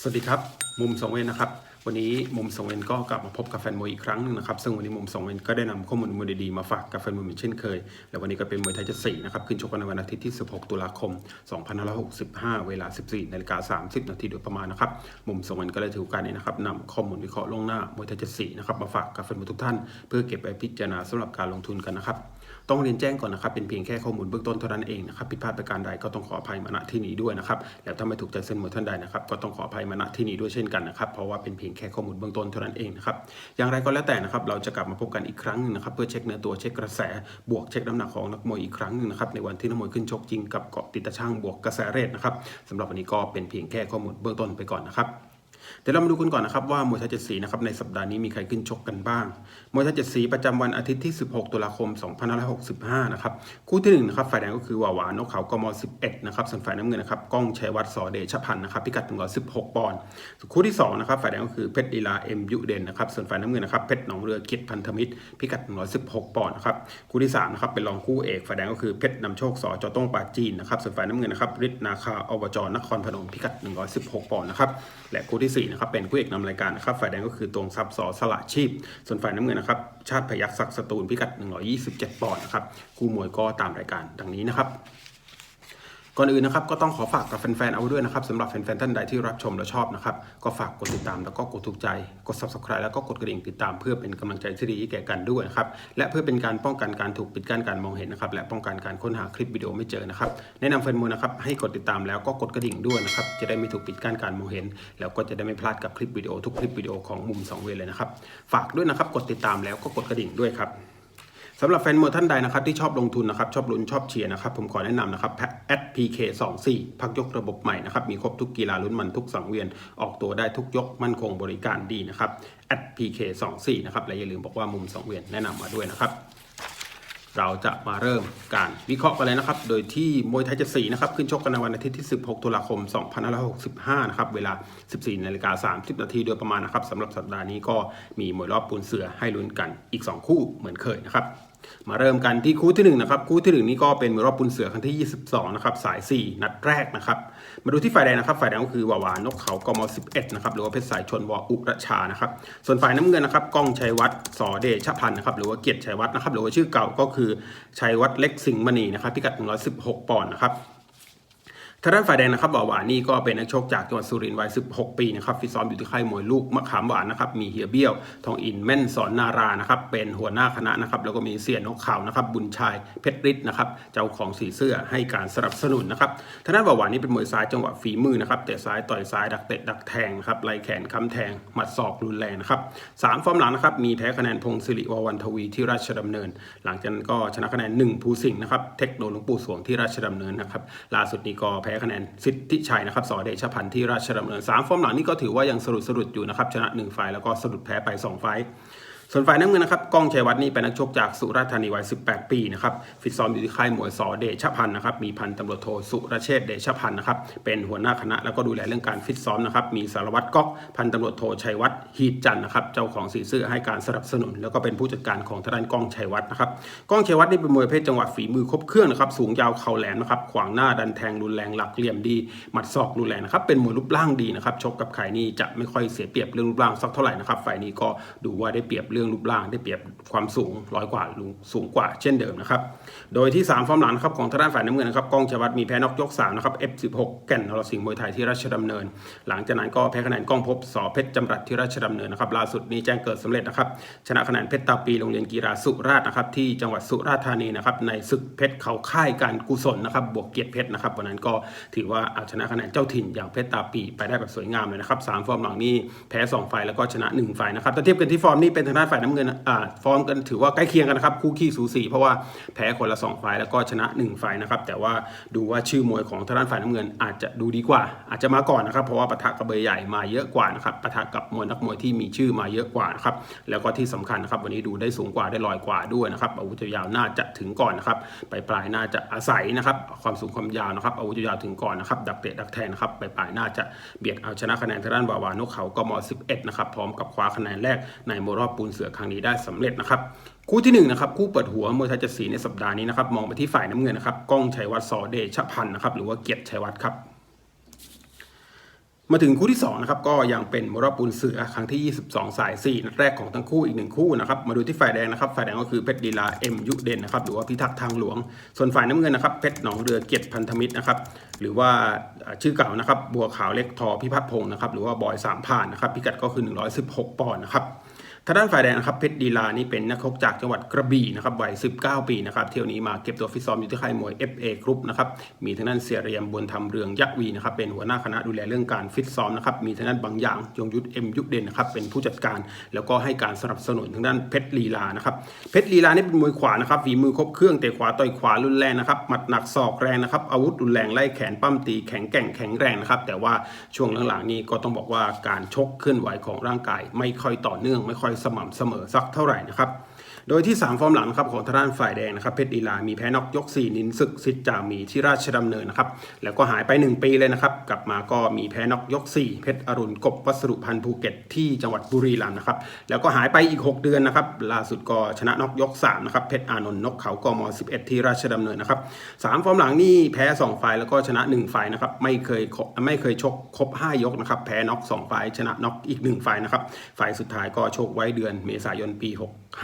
สวัสดีครับ มุมสองเวนนะครับ วันนี้มุมสองเวนก็กลับมาพบกับแฟนมวยอีกครั้งหนึงนะครับ ซึ่งวันนี้มุมสองเวนก็ได้นำข้อมูลมวยดีๆมาฝากกับแฟนมวยเหมือนเช่นเคย และวันนี้ก็เป็นมวยไทยจะสี่นะครับ ขึ้นชกกันในวันอาทิตย์ที่ 16 ตุลาคม 2565 เวลา 14นาฬิกา30 นาทีโดยประมาณนะครับ มุมสองเวนก็เลยถือโอกาสนี้นะครับนำข้อมูลวิเคราะห์ล่วงหน้ามวยไทยจะสี่นะครับมาฝากกับแฟนมวยทุกท่าน เพื่อเก็บไปพิจารณาสำหรับการลงทุนกันนะครับต้องเรียนแจ้งก่อนนะครับ เป็นเพียงแค่ข้อมูลเบื้องต้นเท่านั้นเองนะครับผิดพลาดประการใดก็ต้องขออภัยมาณที่นี้ด้วยนะครับแล้วถ้าไม่ถูกใจเส้นมวยท่านใดนะครับก็ต้องขออภัยมาณที่นี้ด้วยเช่นกันนะครับเพราะว่าเป็นเพียงแค่ข้อมูลเบื้องต้นเท่านั้นเองนะครับอย่างไรก็แล้วแต่นะครับเราจะกลับมาพบกันอีกครั้งหนึงนะครับเพื่อเช็คเนื้อตัวเช็คกระแสบวกเช็คน้ำหนักของนักมวยอีกครั้งหนึงนะครับในวันที่นักมวยขึ้นชกจริงกับเกาะติดตะช่างบวกกระแสเรทนะครับสำหรับวันนี้ก็เป็นเพียงแค่ข้อมูลเบื้องต้นไปก่อนนะครับ เดี๋ยวเรามาดูกันก่อนนะครับว่ามวยไทยเจ็ดสีนะครับในสัปดาห์นี้มีใครขึ้นชกกันบ้างมวยไทยเจ็ดสีประจำวันอาทิตย์ที่ 16 ตุลาคม 2565 นะครับคู่ที่1นะครับฝ่ายแดงก็คือหวาวานกเขากม 11 นะครับส่วนฝ่ายน้ำเงินนะครับก้องชัยวัฒน์สอเดชพันธ์นะครับพิกัด116 ปอนด์คู่ที่2นะครับฝ่ายแดงก็คือเพชรลีลาเอ็มยุเดนนะครับส่วนฝ่ายน้ำเงินนะครับเพชรหนองเรือเกียรติพันธมิตร พิกัด 116 ปอนด์นะครับคู่ที่3นะครับเป็นรองคู่เอกฝ่ายแดงก็คือเพชรนำโชคสอจอต้งปาจีนนะครับส่วนฝ่ายน้ำเงินนะครับฤทธิ์นาคาอบจนครพนมพิกัด 116 ปอนด์นะครับและคู่ที่4นะครับเป็นผู้เอกนำรายการนะครับฝ่ายแดงก็คือตวงทรัพย์สอสละชีพ ส่วนฝ่ายน้ำเงินนะครับชาติพยักษ์ศักดิ์สตูลพิกัด 127 ปอนด์นะครับคู่มวยก็ตามรายการดังนี้นะครับ ก่อนอื่นนะครับก็ต้องขอฝากกับแฟนๆเอาไว้ด้วยนะครับสำหรับแฟนๆท่านใดที่รับชมและชอบนะครับก็ฝากกดติดตามแล้วก็กดถูกใจกด subscribe แล้วก็กดกระดิ่งติดตามเพื่อเป็นกำลังใจที่ดีแก่กันด้วยนะครับและเพื่อเป็นการป้องกันการถูกปิดกั้นการมองเห็นนะครับและป้องกันการค้นหาคลิปวิดีโอไม่เจอนะครับแนะนำแฟนมวยนะครับให้กดติดตามแล้วก็กดกระดิ่งด้วยนะครับจะได้ไม่ถูกปิดกั้นการมองเห็น แล้วก็จะได้ไม่พลาดกับคลิปวิดีโอทุกคลิปวิดีโอของมุมสองเวเลยนะครับฝากด้วยนะครับกดติดตามแล้วก็กดกระดิ่งด้วยครับ สำหรับแฟนมวยท่านใดนะครับที่ชอบลงทุนนะครับชอบลุ้นชอบเชียร์นะครับผมขอแนะนำนะครับแอด PK 2 4พักยกระบบใหม่นะครับมีครบทุกกีฬาลุ้นมันทุกสังเวียนออกตัวได้ทุกยกมั่นคงบริการดีนะครับแอด PK 2 4นะครับและอย่าลืมบอกว่ามุมสังเวียนแนะนำมาด้วยนะครับเราจะมาเริ่มการวิเคราะห์กันเลยนะครับ โดยที่มวยไทยจะสีนะครับ ขึ้นชกกันในวันอาทิตย์ที่ 16 ตุลาคม 2565 นะครับ เวลา 14 นาฬิกา 30 นาทีโดยประมาณนะครับสำหรับสัปดาห์นี้ก็มีมวยรอบปูนเสือให้ลุ้นกันอีก 2 คู่เหมือนเคยนะครับ มาเริ่มกันที่คู่ที่1นะครับคู่ที่1นี้ก็เป็นมือรอบปุนเสือครั้งที่ 22นะครับสาย 4 นัดแรกนะครับมาดูที่ฝ่ายแดงนะครับฝ่ายแดงก็คือวาวานกเขากม11นะครับหรือว่าเพชรสายชนวอุรชานะครับส่วนฝ่ายน้ำเงินนะครับก้องชัยวัฒน์สอเดชพันธ์นะครับหรือว่าเกียรติชัยวัฒน์นะครับหรือว่าชื่อเก่าก็คือชัยวัฒน์เล็กสิงห์มณีนะครับพิกัด116ปอนด์นะครับ ทางด้านฝ่ายแดงนะครับบ่าวหวานนี่ก็เป็นนักชกจากจังหวัดสุรินทร์วัย 16 ปีนะครับฟิตซ้อมอยู่ที่ค่ายมวยลูกมะขามหวานนะครับมีเฮียเบี้ยว ทองอินแม่นสอนนารานะครับเป็นหัวหน้าคณะนะครับแล้วก็มีเสียนกข่าวนะครับบุญชายเพชรฤทธิ์นะครับเจ้าของสีเสื้อให้การสนับสนุนนะครับทางด้านบ่าวหวานนี่เป็นมวยซ้ายจังหวะฝีมือนะครับเตะซ้ายต่อยซ้ายดักเตะดักแทงครับไล่แขนค้ำแทงหมัดศอกรุนแรงนะครับสามฟอร์มหลังนะครับมีแพ้คะแนนพงศิริววันทวีที่ราชดำเนิน หลังจากนั้นก็ชนะคะแนนหนึ่งภูสิงห์นะครับเทคโนหลวงปู่สวงที่ราชดำเนินนะครับล่าสุดนี้ก็แพ้คะแนนสิทธิชัยนะครับสอเดชพันธ์ที่ราชดำเนินสามฟอร์มหลังนี่ก็ถือว่ายังสรุดสรุดอยู่นะครับชนะหนึ่งไฟล์แล้วก็สรุดแพ้ไปสองไฟล์ ส่วนฝ่ายน้ำเงินนะครับก้องชัยวัฒน์นี่เป็นนักชกจากสุราษฎร์ธานีวัย 18 ปีนะครับฟิตซ้อมอยู่ที่ค่ายมวยสอเดชพันธ์นะครับมีพันตำรวจโทสุรเชษเดชพันธ์นะครับเป็นหัวหน้าคณะแล้วก็ดูแลเรื่องการฟิตซ้อมนะครับมีสารวัตรก๊อกพันตำรวจโทชัยวัฒน์ฮีดจันนะครับเจ้าของสีเสื้อให้การสนับสนุน แล้วก็เป็นผู้จัดการของทางด้านก้องชัยวัฒน์นะครับก้องชัยวัฒน์นี่เป็นมวยเพศจังหวะฝีมือครบเครื่องนะครับสูงยาวเข่าแหลมนะครับขวางหน้าดันแทงรุนแรงหลักเหลี่ยมดีหมัดศอกรุนแรงนะครับเป็นมวยรูปร่างดีนะครับชกกับใครนี่จะไม่ค่อยเสียเปรียบเรื่องรูปร่างสักเท่าไหร่นะครับฝ่ายนี้ก็ดูว่าได้เปรียบเรื่องรูปร่างได้เปรียบความสูงร้อยกว่าสูงกว่าเช่นเดิมนะครับ โดยที่ 3 ฟอร์มหลังนะครับของทางด้านฝ่ายน้ำเงินนะครับกองชวัฒน์มีแพ้นอกยก3นะครับ F16 แก่นนรสิงห์มวยไทยที่ราชดำเนิน หลังจากนั้นก็แพ้คะแนนกองพบสอเพชรจำรัดที่ราชดำเนินนะครับล่าสุดนี้แจ้งเกิดสำเร็จนะครับชนะคะแนนเพชรตาปีโรงเรียนกีฬาสุราษฎร์นะครับที่จังหวัดสุราษฎร์ธานีนะครับในศึกเพชรเขาค่ายการกุศลนะครับบวกเกียรติเพชรนะครับวันนั้นก็ถือว่าเอาชนะคะแนนเจ้าถิ่นอย่างเพชรตาปีไปได้แบบสวยงามเลยนะครับสามฟอร์มหลังนี้แพ้ 2 ไฟแล้วก็ชนะ 1 ไฟนะครับถ้าเทียบกันที่ฟอร์มนี่เป็นทางด้านฝ่ายน้ำเงินอ่าฟอร์มกันถือว่าใกล้เคียงกันนะครับคู่ขี้สูสีเพราะว่าแพ้คนละ2ไฟล์แล้วก็ชนะ1ไฟล์นะครับแต่ว่าดูว่าชื่อมวยของทางด้านฝ่ายน้ำเงิน อาจจะดูดีกว่า อาจจะมาก่อนนะครับเพราะว่าปะทะกับเบอร์ใหญ่มาเยอะกว่านะครับปะทะกับมวยนักมวยที่มีชื่อมาเยอะกว่านะครับแล้วก็ที่สำคัญนะครับวันนี้ดูได้สูงกว่าได้ลอยกว่าด้วยนะครับอาวุธยาวน่าจะถึงก่อนนะครับปลายปลายน่าจะอาศัยนะครับความสูงความยาวนะครับอาวุธยาวถึงก่อนนะครับดักเตะดักแทนะครับปลายปลายน่าจะเบียดเอาชนะคะแนนทางด้านบาวานกเขากม11 นะครับพร้อมกับคว้าคะแนนแรกในมรอบปูนเสือครั้งนี้ได้สำเร็จนะครับคู่ที่1นะครับคู่เปิดหัวมวยไทยเจ็ดสีในสัปดาห์นี้นะครับมองไปที่ฝ่ายน้ำเงินนะครับก้องชัยวัฒน์สอเดชพันธ์นะครับหรือว่าเกียรติชัยวัฒน์ครับมาถึงคู่ที่2นะครับก็ยังเป็นมรอบปูนเสือครั้งที่ 22 สาย4นัดแรกของทั้งคู่อีกหนึ่งคู่นะครับมาดูที่ฝ่ายแดงนะครับฝ่ายแดงก็คือเพชรดีลาเอ็มยุเด่นนะครับหรือว่าพิทักษ์ทางหลวง ส่วนฝ่ายน้ำเงินนะครับเพชรหนองเรือเกียรติพันธมิตรนะครับหรือว่าชื่อเก่านะครับบัวขาวเล็กทอพิพัฒน์พงศ์นะครับหรือว่าบอยสามผ่านนะครับพิกัดก็คือ 116 ปอนด์นะครับ ทางด้านฝ่ายแดงนะครับเพชรดีลานี่เป็นนักชกจากจังหวัดกระบี่นะครับวัย 19 ปีนะครับเที่ยวนี้มาเก็บตัวฟิตซ้อมอยู่ที่ค่ายมวย FA กรุ๊ปนะครับมีทางด้านเสียเรียมบนทำเรืองยักษ์วีนะครับเป็นหัวหน้าคณะดูแลเรื่องการฟิตซ้อมนะครับมีทางด้านบางอย่างยงยุทธเอ็มยุทธเด่นนะครับเป็นผู้จัดการ แล้วก็ให้การสนับสนุนทางด้านเพชรลีลานะครับเพชรลีลานี่เป็นมวยขวานะครับฝีมือครบเครื่องเตะขวาต่อยขวารุนแรงนะครับหมัดหนักศอกแรงนะครับอาวุธรุนแรงไล่แขนปั้มตีแข็งแกร่งแข็งแรงนะครับแต่ว่าช่วงหลังๆนี้ก็ต้องบอกว่าการชกเคลื่อนไหวของร่างกาย ไม่ค่อยต่อเนื่องไม่ค่อยสม่ำเสมอสักเท่าไหร่นะครับ โดยที่ 3 ฟอร์มหลังนะครับของทางด้านฝ่ายแดงนะครับเพชรดีลา มีแพ้นอกยก 4 นินศึกสิทธิ์จามีที่ราชดำเนินนะครับแล้วก็หายไป 1 ปีเลยนะครับ กลับมาก็มีแพ้นอกยก 4 เพชรอรุณกบวัสดุพันธ์ภูเก็ตที่จังหวัดบุรีรัมย์นะครับแล้วก็หายไปอีก 6 เดือนนะครับล่าสุดก็ชนะนอกยก3นะครับเพชรอานนท์นกเขากม11 ที่ราชดำเนินนะครับสามฟอร์มหลังนี่แพ้ 2 ไฟล์แล้วก็ชนะ 1 ไฟล์นะครับไม่เคยไม่เคยชกครบ 5 ยกนะครับแพ้นอก2ไฟล์ชนะนอกอีก 1 ไฟล์นะครับไฟล์สุดท้ายก็ชกไว้เดือนเมษายนปี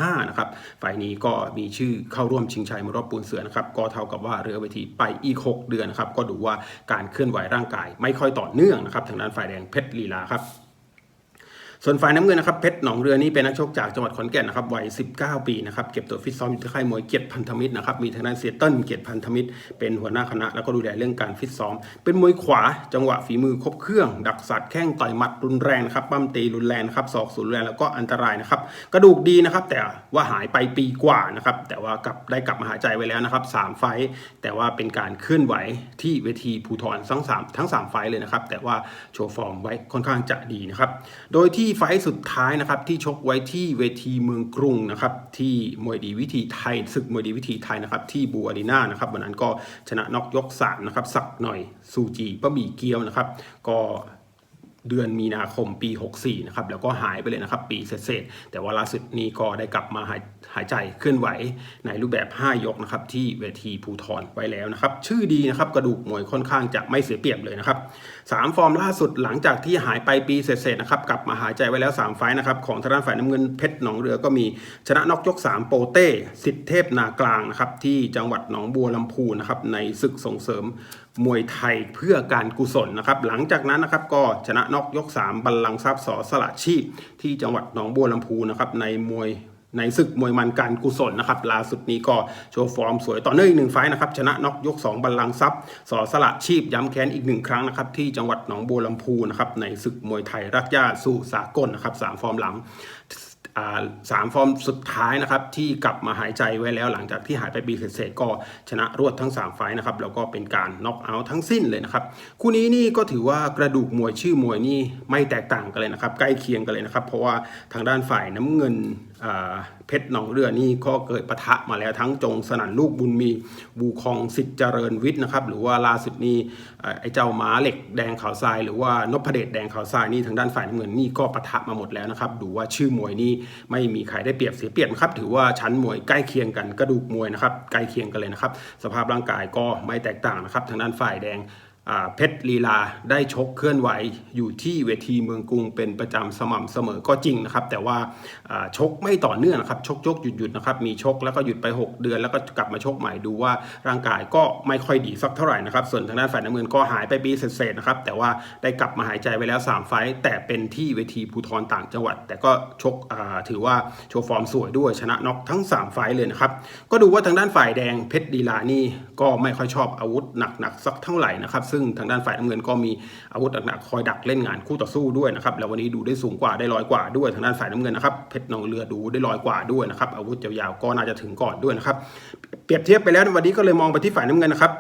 5นะครับไฟล์นี้ก็มีชื่อเข้าร่วมชิงชัยมารอบปูนเสือนะครับก็เท่ากับว่าเรือเวทีไปอีก 6 เดือนนะครับก็ดูว่าการเคลื่อนไหวร่างกาย ไม่ค่อยต่อเนื่องนะครับทางด้านฝ่ายแดงเพชรลีลาครับ ส่วนฝ่ายน้ำเงินนะครับเพชรหนองเรือนี่เป็นนักชกจากจังหวัดขอนแก่นนะครับวัย 19 ปีนะครับเก็บตัวฟิตซ้อมอยู่ที่ค่ายมวยเกียรติพันธมิตรนะครับมีทางด้านเสียเติ้ลเกียรติพันธมิตร เป็นหัวหน้าคณะแล้วก็ดูแลเรื่องการฟิตซ้อม เป็นมวยขวาจังหวะฝีมือครบเครื่อง ดักสัตว์แข้งต่อยหมัดรุนแรงครับปั้มตีรุนแรงครับศอกสูนแรงแล้วก็อันตรายนะครับกระดูกดีนะครับแต่ว่าหายไปปีกว่านะครับแต่ว่ากลับได้กลับมาหายใจไว้แล้วนะครับสามไฟต์แต่ว่าเป็นการเคลื่อนไหวที่เวทีภูทรทั้งสามทั้งสามไฟต์เลยนะครับแต่ว่าโชว์ฟอร์มไว้ค่อนข้างจะดีนะครับโดยที่ที่ไฟสุดท้ายนะครับที่ชกไว้ที่เวทีเมืองกรุงนะครับที่มวยดีวิธีไทยศึกมวยดีวิธีไทยนะครับที่บูอารีนานะครับวันนั้นก็ชนะน็อกยก3นะครับสักหน่อยซูจีบะหมี่เกี๊ยวนะครับก็ เดือนมีนาคมปี 64 นะครับ แล้วก็หายไปเลยนะครับ ปีเศษๆแต่ว่าล่าสุดนี้ก็ได้กลับมาหายหายใจเคลื่อนไหวในรูปแบบ 5 ยกนะครับ ที่เวทีภูทรไว้แล้วนะครับ ชื่อดีนะครับ กระดูกมวยค่อนข้างจะไม่เสียเปรียบเลยนะครับสามฟอร์มล่าสุดหลังจากที่หายไปปีเศษๆนะครับ กลับมาหายใจไว้แล้ว 3 ไฟนะครับ ของทางด้านฝ่ายน้ำเงินเพชรหนองเรือก็มีชนะนอกยก 3 โปเต้สิทธิเทพนากลางนะครับที่จังหวัดหนองบัวลำพูนะครับในศึกส่งเสริม มวยไทยเพื่อการกุศลนะครับ หลังจากนั้นนะครับก็ชนะนอกยก 3 บัลลังก์ทรัพย์สอสละชีพ ที่จังหวัดหนองบัวลำพูนะครับในมวยในศึกมวยมันการกุศลนะครับล่าสุดนี้ก็โชว์ฟอร์มสวยต่อเนื่องอีกหนึ่งไฟต์นะครับชนะน็อกยก 2 บัลลังก์ทรัพย์สอสละชีพย้ำแค้นอีกหนึ่งครั้งนะครับที่จังหวัดหนองบัวลำพูนะครับในศึกมวยไทยรักย่าสู่สากลนะครับสามฟอร์มหลัง สามฟอร์มสุดท้ายนะครับที่กลับมาหายใจไว้แล้วหลังจากที่หายไปปีเศษก็ชนะรวดทั้ง 3 ไฟนะครับแล้วก็เป็นการน็อกเอาท์ทั้งสิ้นเลยนะครับคู่นี้นี่ก็ถือว่ากระดูกมวยชื่อมวยนี่ไม่แตกต่างกันเลยนะครับใกล้เคียงกันเลยนะครับเพราะว่าทางด้านฝ่ายน้ำเงินเพชรหนองเรือนี่ก็เกิดปะทะมาแล้วทั้งจงสนั่นลูกบุญมีบูคองสิทธิ์เจริญวิทย์นะครับ หรือว่าล่าสุดนี้ไอ้เจ้าม้าเหล็กแดงขาวทราย หรือว่านพเดชแดงขาวทรายนี่ทางด้านฝ่ายน้ำเงินนี่ก็ปะทะมาหมดแล้วนะครับ ดูว่าชื่อมวยนี่ไม่มีใครได้เปรียบเสียเปรียบนะครับ ถือว่าชั้นมวยใกล้เคียงกันกระดูกมวยนะครับใกล้เคียงกันเลยนะครับ สภาพร่างกายก็ไม่แตกต่างนะครับ ทางด้านฝ่ายแดง เพชรลีลาได้ชกเคลื่อนไหวอยู่ที่เวทีเมืองกรุงเป็นประจำสม่ำเสมอก็จริงนะครับ แต่ว่าชกไม่ต่อเนื่องนะครับ ชกยกหยุดหยุดนะครับ มีชกแล้วก็หยุดไป 6 เดือน แล้วก็กลับมาชกใหม่ดูว่าร่างกายก็ไม่ค่อยดีสักเท่าไหร่นะครับ ส่วนทางด้านฝ่ายน้ำเงินก็หายไปปีเศษๆนะครับ แต่ว่าได้กลับมาหายใจไปแล้ว 3 ไฟต์แต่เป็นที่เวทีภูทรต่างจังหวัด แต่ก็ชกถือว่าโชว์ฟอร์มสวยด้วยชนะน็อกทั้ง 3 ไฟต์เลยนะครับก็ดูว่าทางด้านฝ่ายแดงเพชรลีลานี่ก็ไม่ค่อยชอบอาวุธหนักๆสักเท่าไหร่นะครับซึ่งทางด้านฝ่ายน้ำเงินก็มีอาวุธหนักๆคอยดักเล่นงานคู่ต่อสู้ด้วยนะครับแล้ววันนี้ดูได้สูงกว่าได้ลอยกว่าด้วยทางด้านฝ่ายน้ำเงินนะครับเพชรนองเรือดูได้ลอยกว่าด้วยนะครับอาวุธยาวๆก็น่าจะถึงก่อนด้วยนะครับเปรียบเทียบไปแล้ววันนี้ก็เลยมองไปที่ฝ่ายน้ำเงินนะครับ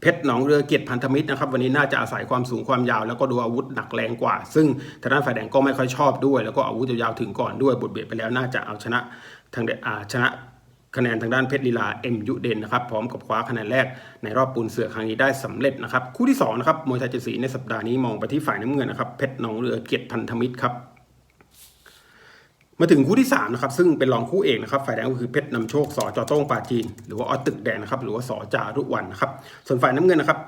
เพชรหนองเรือเกียรติพันธมิตรนะครับวันนี้น่าจะอาศัยความสูงความยาว แล้วก็ดูอาวุธหนักแรงกว่า ซึ่งทางด้านฝ่ายแดงก็ไม่ค่อยชอบด้วย แล้วก็อาวุธยาวๆถึงก่อนด้วยบทเบียดไปแล้วน่าจะเอาชนะทางเดชนะ คะแนนทางด้านเพชรลีลาเอ็มยุเดนนะครับพร้อมกับคว้าคะแนนแรกในรอบปูนเสือครั้งนี้ได้สำเร็จนะครับคู่ที่2นะครับมวยไทยเจ็ดสีในสัปดาห์นี้มองไปที่ฝ่ายน้ำเงินนะครับเพชรหนองเรือเกียรติพันธมิตรครับมาถึงคู่ที่3นะครับซึ่งเป็นรองคู่เอกนะครับฝ่ายแดงก็คือเพชรนำโชคสอจอโต้งปาจีน หรือว่าออตึกแดงนะครับหรือว่าสอจารุวันนะครับส่วนฝ่ายน้ำเงินนะครับ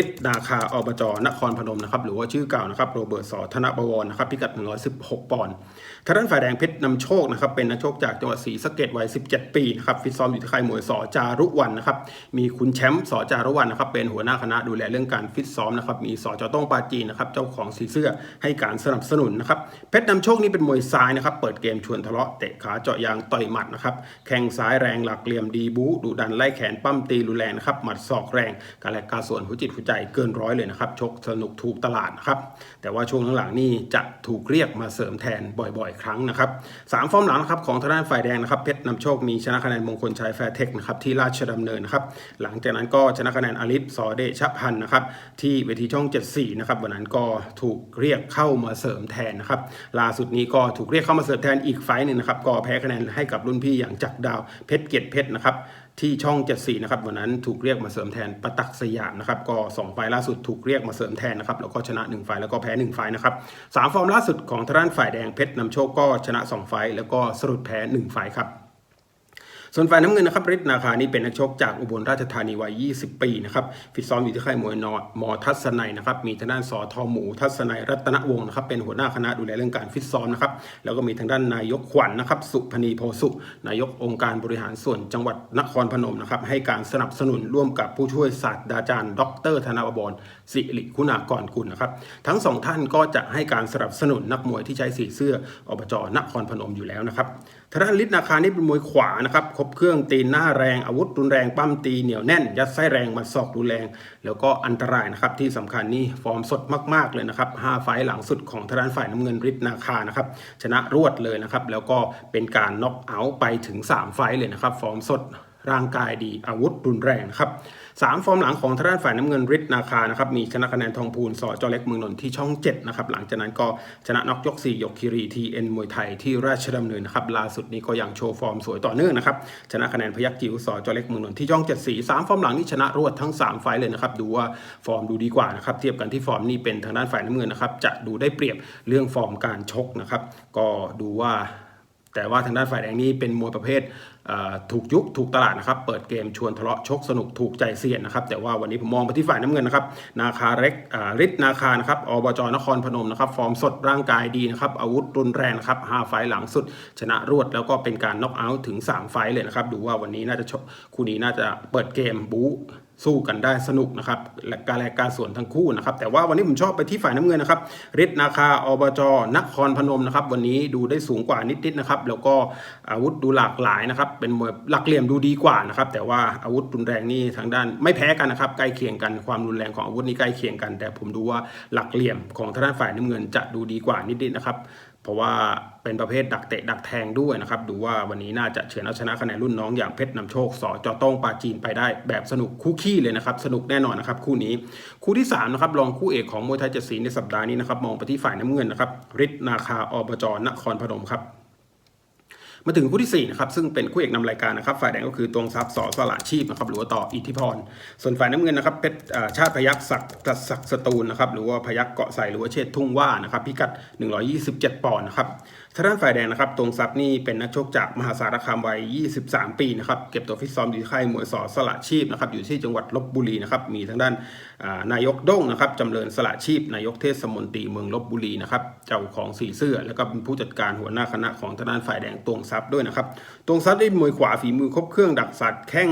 ฤทธิ์นาคาอบจนครพนมนะครับหรือว่าชื่อเก่านะครับโรเบิร์ตสอธนบวรนะครับพิกัด 116 ปอนด์ทางด้านฝ่ายแดงเพชรนำโชคนะครับเป็นนักโชคจากจังหวัดศรีสะเกดวัย 17 ปีนะครับฟิตซ้อมอยู่ที่ค่ายมวยสอจารุวันนะครับมีคุณแชมป์สอจารุวันนะครับเป็นหัวหน้าคณะดูแลเรื่องการฟิตซ้อมนะครับมีสอจอต้องปาจีนะครับเจ้าของสีเสื้อให้การสนับสนุนนะครับเพชรนำโชคนี่เป็นมวยซ้ายนะครับเปิดเกมชวนทะเลาะเตะขาเจาะยางต่อยหมัดนะครับแข้งซ้ายแรงหลักเหลี่ยมดีบูดุดันไล่แขนปั้มตีรุนแรงนะครับหมัดศอกแรงการแลกการส่วนหัวจิตหัวใจเกินร้อยเลยนะครับ ชกสนุกถูกตลาดนะครับ แต่ว่าช่วงหลังๆนี่จะถูกเรียกมาเสริมแทนบ่อยๆ ครั้งนะครับสามฟอร์มหลังนะครับของทางด้านฝ่ายแดงนะครับเพชรนำโชคมีชนะคะแนนมงคลชัยแฟร์เทคนะครับที่ราชดำเนินนะครับหลังจากนั้นก็ชนะคะแนนอลิฟซอเดชพันธ์นะครับที่เวทีช่อง 74 นะครับวันนั้นก็ถูกเรียกเข้ามาเสริมแทนนะครับล่าสุดนี้ก็ถูกเรียกเข้ามาเสริมแทนอีกไฟหนึ่งนะครับก็แพ้คะแนนให้กับรุ่นพี่อย่างจักรดาวเพชรเกียรติเพชรนะครับ ที่ช่อง 74 นะครับวันนั้นถูกเรียกมาเสริมแทนประตักสยามนะครับก็ 2 ไฟล์ล่าสุดถูกเรียกมาเสริมแทนนะครับแล้วก็ชนะ 1 ไฟล์แล้วก็แพ้ 1 ไฟล์นะครับสามฟอร์มล่าสุดของทางด้านฝ่ายแดงเพชรนำโชคก็ชนะ 2 ไฟล์แล้วก็สรุปแพ้ 1 ไฟล์ครับ ส่วนฝ่ายน้ำเงินนะครับฤทธิ์นาคานี่เป็นนักชกจากอุบลราชธานีวัย 20 ปีนะครับฟิตซ้อมอยู่ที่ค่ายมวยนอมอทัศนัยนะครับมีทางด้านสอทอหมูทัศนัยรัตนวงศ์นะครับเป็นหัวหน้าคณะดูแลเรื่องการฟิตซ้อมนะครับแล้วก็มีทางด้านนายกขวัญนนะครับสุพนีโพสุนายกองค์การบริหารส่วนจังหวัดนครพนมนะครับให้การสนับสนุนร่วมกับผู้ช่วยศาสตราจารย์ ดร ธนบรสิริคุณากรกุลนะครับทั้งสองท่านก็จะให้การสนับสนุนนักมวยที่ใช้สีเสื้ออบจนครพนมอยู่แล้วนะครับ ทางด้านฤทธิ์นาคานี่เป็นมวยขวานะครับครบเครื่องตีนหน้าแรงอาวุธรุนแรงปั้มตีเหนียวแน่น ยัดไส้แรงมัดศอกรุนแรง แล้วก็อันตรายนะครับที่สำคัญนี่ฟอร์มสดมากๆเลยนะครับ5ไฟล์หลังสุดของทางด้านฝ่ายน้ำเงินฤทธิ์นาคานะครับชนะรวดเลยนะครับแล้วก็เป็นการน็อกเอาท์ไปถึง 3 ไฟล์เลยนะครับฟอร์มสดร่างกายดีอาวุธรุนแรงนะครับ สามฟอร์มหลังของทางด้านฝ่ายน้ำเงินฤทธิ์นาคานะครับมีชนะคะแนนทองพูนสอจอเล็กเมืองนนท์ที่ช่อง7นะครับหลังจากนั้นก็ชนะน็อกยก 4 ยกคิรีทีเอ็นมวยไทยที่ราชดำเนินนะครับล่าสุดนี้ก็ยังโชว์ฟอร์มสวยต่อเนื่องนะครับชนะคะแนนพยักจิ๋วสอจอเล็กเมืองนนท์ที่ช่อง7สีสามฟอร์มหลังนี่ชนะรวดทั้ง 3 ไฟเลยนะครับดูว่าฟอร์มดูดีกว่านะครับเทียบกันที่ฟอร์มนี่เป็นทางด้านฝ่ายน้ำเงินนะครับจะดูได้เปรียบเรื่องฟอร์มการชกนะครับก็ดูว่า แต่ว่าทางด้านฝ่ายแดงนี่เป็นมวยประเภทถูกยุคถูกตลาดนะครับ เปิดเกมชวนทะเลาะชกสนุกถูกใจเซียนนะครับ แต่ว่าวันนี้ผมมองไปที่ฝ่ายน้ำเงินนะครับ นาคาเล็กฤทธิ์นาคานะครับอบจนครพนมนะครับ ฟอร์มสดร่างกายดีนะครับ อาวุธรุนแรงนะครับ5ไฟหลังสุด ชนะรวดแล้วก็เป็นการน็อกเอาท์ถึง 3 ไฟเลยนะครับ ดูว่าวันนี้น่าจะคู่นี้น่าจะเปิดเกมบู๊ สู้กันได้สนุกนะครับและการแลกการส่วนทั้งคู่นะครับแต่ว่าวันนี้ผมชอบไปที่ฝ่ายน้ำเงินนะครับฤทธิ์นาคาอบจนครพนมนะครับวันนี้ดูได้สูงกว่านิดๆนะครับแล้วก็อาวุธดูหลากหลายนะครับเป็นมวยหลักเหลี่ยมดูดีกว่านะครับแต่ว่าอาวุธรุนแรงนี่ทางด้านไม่แพ้กันนะครับใกล้เคียงกันความรุนแรงของอาวุธนี่ใกล้เคียงกัน แต่ผมดูว่าหลักเหลี่ยมของทางด้านฝ่ายน้ำเงินจะดูดีกว่านิดๆนะครับ เพราะว่าเป็นประเภทดักเตะดักแทงด้วยนะครับ ดูว่าวันนี้น่าจะเฉือนเอาชนะคะแนนรุ่นน้องอย่างเพชรนำโชคสอจอต้องปาจีนไปได้แบบสนุกคู่ขี้เลยนะครับ สนุกแน่นอนนะครับคู่นี้ คู่ที่3นะครับรองคู่เอกของมวยไทยเจ็ดสีในสัปดาห์นี้นะครับมองไปที่ฝ่ายน้ำเงินนะครับฤทธิ์นาคาอบจนครพนมครับ มาถึงคู่ที่ 4 นะครับ ซึ่งเป็นคู่เอกนำรายการนะครับ ฝ่ายแดงก็คือตวงทรัพย์สอสละชีพนะครับหรือว่าต่ออิทธิพร ส่วนฝ่ายน้ำเงินนะครับเพชรชาติพยักศักดิ์ศักดิ์สตูลนะครับหรือว่าพยักเกาะใสหรือว่าเชษทุ่งว่านะครับพิกัด 127 ปอนด์นะครับ ทางด้านฝ่ายแดงนะครับ ตรงทรัพย์นี่เป็นนักชกจากมหาสารคามวัย 23 ปีนะครับ เก็บตัวฟิตซ้อมอยู่ที่ค่ายมวยสอสละชีพนะครับ อยู่ที่จังหวัดลบบุรีนะครับ มีทางด้านนายกด้งนะครับจำเริญสละชีพ นายกเทศมนตรีเมืองลบบุรีนะครับ เจ้าของสีเสื้อ แล้วก็เป็นผู้จัดการหัวหน้าคณะของทางด้านฝ่ายแดงตวงทรัพย์ด้วยนะครับตวงทรัพย์ได้มวยขวาฝีมือครบเครื่องดักสัตว์แข้ง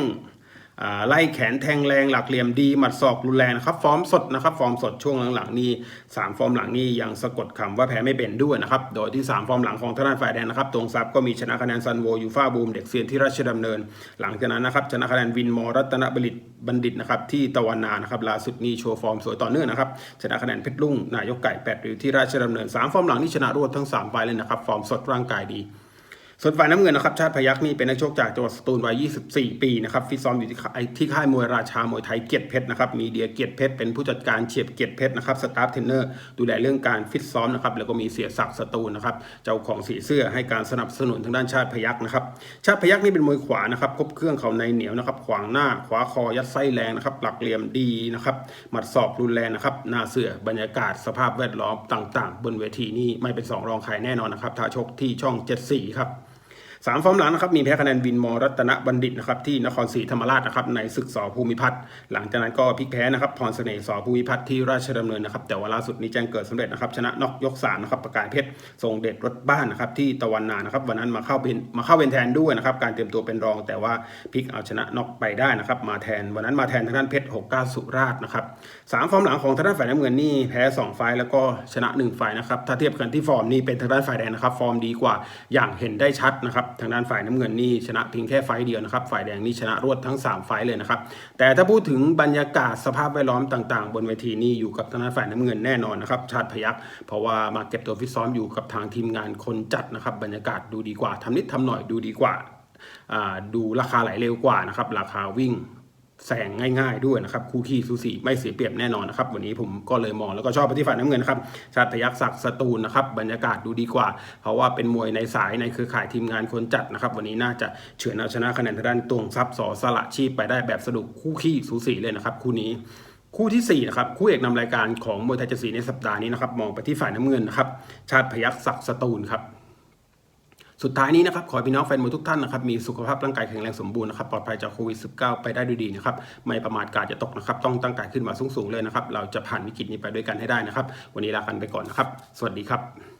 ไล่แขนแทงแรงหลักเหลี่ยมดีหมัดศอกรุนแรงนะครับฟอร์มสดนะครับฟอร์มสดช่วงหลังๆนี่3ฟอร์มหลังนี่ยังสะกดคำว่าแพ้ไม่เป็นด้วยนะครับโดยที่ 3 ฟอร์มหลังของทางด้านฝ่ายแดงนะครับตรงซับก็มีชนะคะแนนซันโวยูฟาบูมเด็กเซียนที่ราชดำเนิน หลังจากนั้นนะครับชนะคะแนนวินมอรัตนบดิตบัณฑิตนะครับที่ตะวันนานะครับล่าสุดนี่โชว์ฟอร์มสวยต่อเนื่องนะครับชนะคะแนนเพชรลุ่งนายกไก่8ริ้วที่ราชดำเนิน3ฟอร์มหลังนี่ชนะรวดทั้ง3ไฟล์เลยนะครับฟอร์มสดร่างกายดี ส่วนฝ่ายน้ำเงินนะครับชาติพยักนี่เป็นนักชกจากจังหวัดสตูลวัย 24 ปีนะครับฟิตซ้อมอยู่ที่ที่ค่ายมวยราชามวยไทยเกียรติเพชรนะครับมีเดียเกียรติเพชรเป็นผู้จัดการเฉียบเกียรติเพชรนะครับสตาฟเทรนเนอร์ดูแลเรื่องการฟิตซ้อมนะครับแล้วก็มีเสียศักดิ์สตูลนะครับเจ้าของสีเสื้อให้การสนับสนุนทางด้านชาติพยักนะครับชาติพยักนี่เป็นมวยขวานะครับคบเครื่องเขาในเหนียวนะครับขวางหน้าขวาคอยัดไส้แรงนะครับหลักเหลี่ยมดีนะครับหมัดศอกรุนแรงนะครับหน้าเสือบรรยากาศสภาพแวดล้อมต่าง ๆ บนเวทีนี่ไม่เป็นสองรองใครแน่นอนนะครับท้าชกที่ช่อง 74 ครับ สามฟอร์มหลังนะครับมีแพ้คะแนนวินมอรัตนบัณฑิตนะครับที่นครศรีธรรมราชนะครับในศึกสอภูมิพัฒน์หลังจากนั้นก็พลิกแพ้นะครับพรเสน่ห์สอภูมิพัฒน์ที่ราชดำเนินนะครับแต่ว่าล่าสุดนี้แจ้งเกิดสำเร็จนะครับชนะนอกยกสามนะครับประกายเพชรทรงเด็ดรถบ้านนะครับที่ตะวันนานะครับวันนั้นมาเข้าเป็นมาเข้าเป็นแทนด้วยนะครับการเตรียมตัวเป็นรอง แต่ว่าพลิกเอาชนะนอกไปได้นะครับมาแทนวันนั้นมาแทนทางด้านเพชร69 สุราษฎร์นะครับสามฟอร์มหลังของทางด้านฝ่ายน้ำเงินนี่แพ้2ไฟล์แล้วก็ชนะ1ไฟนะครับถ้าเทียบกันที่ฟอร์มนี่เป็นทางด้านฝ่ายแดงนะครับฟอร์มดีกว่าอย่างเห็นได้ชัดนะครับทางด้านฝ่ายน้ำเงินนี่ชนะเพียงแค่ไฟเดียวนะครับ ฝ่ายแดงนี่ชนะรวดทั้ง 3 ไฟเลยนะครับ แต่ถ้าพูดถึงบรรยากาศสภาพแวดล้อมต่างๆ บนเวทีนี่อยู่กับทางด้านฝ่ายน้ำเงินแน่นอนนะครับชาติพยักเพราะว่ามาเก็บตัวฟิตซ้อมอยู่กับทางทีมงานคนจัดนะครับ บรรยากาศดูดีกว่าทำนิดทำหน่อยดูดีกว่า ดูราคาไหลเร็วกว่านะครับราคาวิ่ง แสงง่ายๆด้วยนะครับคู่ขี้สูสีไม่เสียเปรียบแน่นอนนะครับวันนี้ผมก็เลยมองแล้วก็ชอบปที่ฝ่ายน้ำเงินนะครับชาติพยักษ์ศักดิ์สตูลนะครับบรรยากาศดูดีกว่า เพราะว่าเป็นมวยในสายในเครือข่ายทีมงานคนจัดนะครับวันนี้น่าจะเฉือนเอาชนะคะแนนทางด้านตวงทรัพย์สอสละชีพไปได้แบบสนุกคู่ขี้สูสีเลยนะครับคู่นี้คู่ที่4นะครับคู่เอกนำรายการของมวยไทยเจดสีในสัปดาห์นี้นะครับมองไปที่ฝ่ายน้ำเงินนะครับชาติพยักษ์ศักดิ์สตูลครับ สุดท้ายนี้นะครับขอพี่น้องแฟนมวยทุกท่านนะครับมีสุขภาพร่างกายแข็งแรงสมบูรณ์นะครับปลอดภัยจากโควิด -19 ไปได้ด้วยดีนะครับไม่ประมาทกาดจะตกนะครับต้องตั้งกายขึ้นมาสูงๆเลยนะครับเราจะผ่านวิกฤตนี้ไปด้วยกันให้ได้นะครับ วันนี้ลากันไปก่อนนะครับ สวัสดีครับ